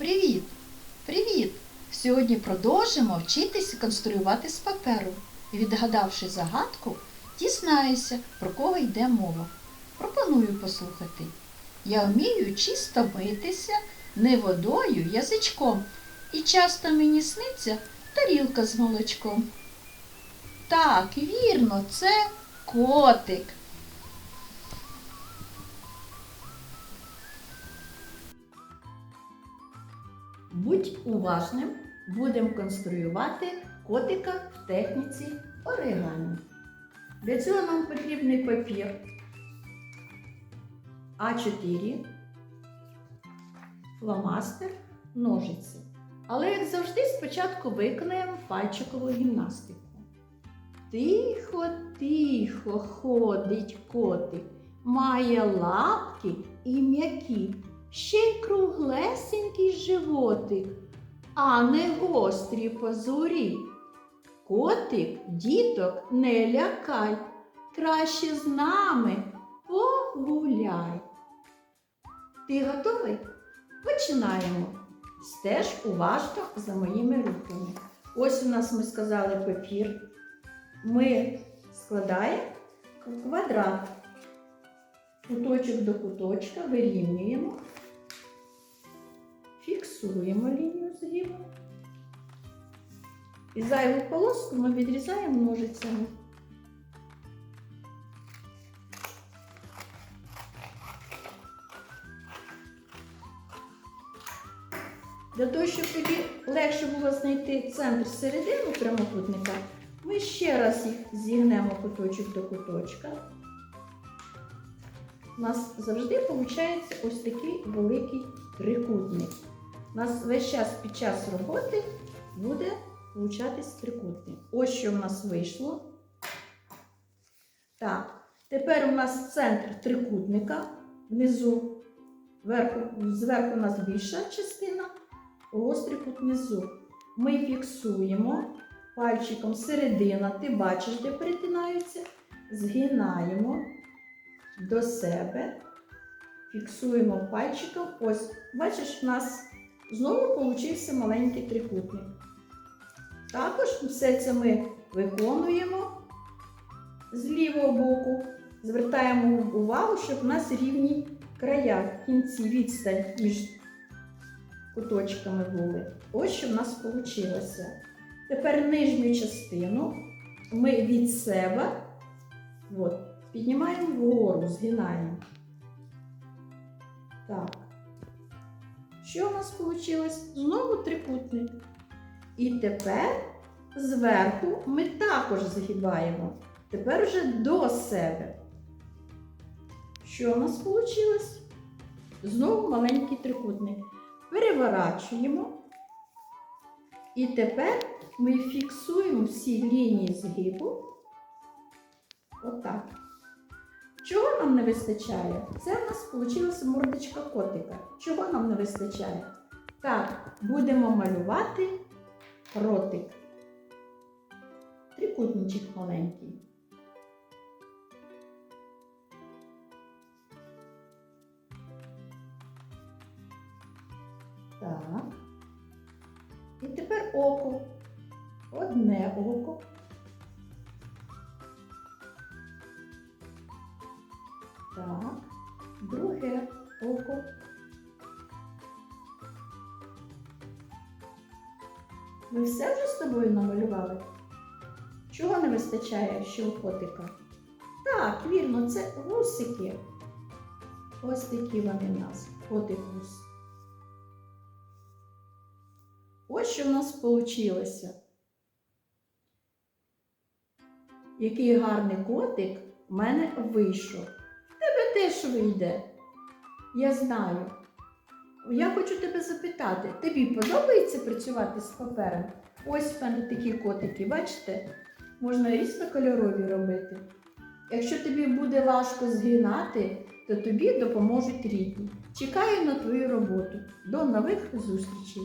Привіт! Привіт! Сьогодні продовжимо вчитися конструювати з паперу. Відгадавши загадку, дізнаюся, про кого йде мова. Пропоную послухати. Я вмію чисто митися, не водою, язичком. І часто мені сниться тарілка з молочком. Так, вірно, це котик. Будь уважним, будемо конструювати котика в техніці оригамі. Для цього нам потрібний папір А4, фломастер, ножиці. Але, як завжди, спочатку виконаємо пальчикову гімнастику. Тихо, тихо ходить котик, має лапки і м'які, ще й круглесенький животик, а не гострі позорі. Котик, діток, не лякай, краще з нами погуляй. Ти готовий? Починаємо. Стеж уважно за моїми руками. Ось у нас ми сказали папір. Ми складаємо квадрат. Куточок до куточка вирівнюємо, фіксуємо лінію згибу. І зайву полоску ми відрізаємо ножицями. Для того, щоб тобі легше було знайти центр середину прямокутника, ми ще раз їх зігнемо куточок до куточка. У нас завжди виходить ось такий великий трикутник. У нас весь час під час роботи буде получатись трикутник. Ось що в нас вийшло. Так, тепер у нас центр трикутника внизу. Вверху, зверху у нас більша частина, гострий кут внизу. Ми фіксуємо пальчиком середина, ти бачиш, де перетинаються, згинаємо до себе, фіксуємо пальчиком. Ось, бачиш, у нас знову получився маленький трикутник. Також все це ми виконуємо з лівого боку, звертаємо увагу, щоб у нас рівні края кінці відстань між куточками були. Ось що в нас вийшло. Тепер нижню частину ми від себе от, піднімаємо вгору, згинаємо. Так. Що у нас вийшло? Знову трикутник. І тепер зверху ми також згибаємо. Тепер вже до себе. Що у нас вийшло? Знову маленький трикутник. Переворачуємо. І тепер ми фіксуємо всі лінії згибу. Отак. Чого нам не вистачає? Це в нас вийшла мордочка котика. Чого нам не вистачає? Так, будемо малювати ротик. Трикутничок маленький. Так. І тепер око. Одне око. Так, друге око. Ми все вже з тобою намалювали? Чого не вистачає ще у котика? Так, вірно, це вусики. Ось такі вони в нас, котик вус. Ось що в нас вийшло. Який гарний котик в мене вийшов. Тебе теж вийде. Я знаю. Я хочу тебе запитати, тобі подобається працювати з папером? Ось в мене такі котики, бачите? Можна різнокольорові робити. Якщо тобі буде важко згинати, то тобі допоможуть рідні. Чекаю на твою роботу. До нових зустрічей!